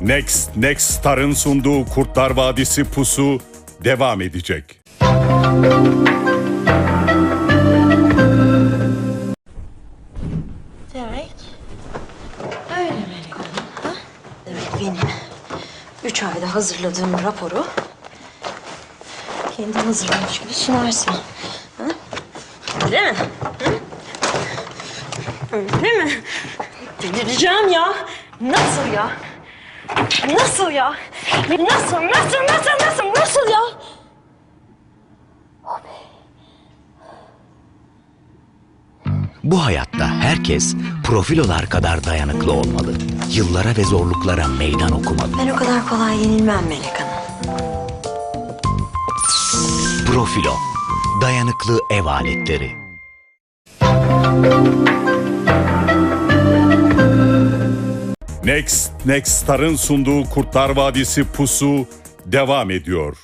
Next Next Star'ın sunduğu Kurtlar Vadisi Pusu devam edecek. Demek öyle Melek Hanım. Ha? Demek benim üç ayda hazırladığım raporu kendin hazırlamış gibi sunarsın. Ha? Öyle mi? Hı? Öyle mi? Delireceğim ya. Nasıl ya? Nasıl ya? Nasıl, nasıl, nasıl, nasıl, nasıl ya? Bu hayatta herkes profilolar kadar dayanıklı olmalı. Yıllara ve zorluklara meydan okumalı. Ben o kadar kolay yenilmem Melek Hanım. Profilo, dayanıklı ev aletleri. Next Next Star'ın sunduğu Kurtlar Vadisi Pusu devam ediyor.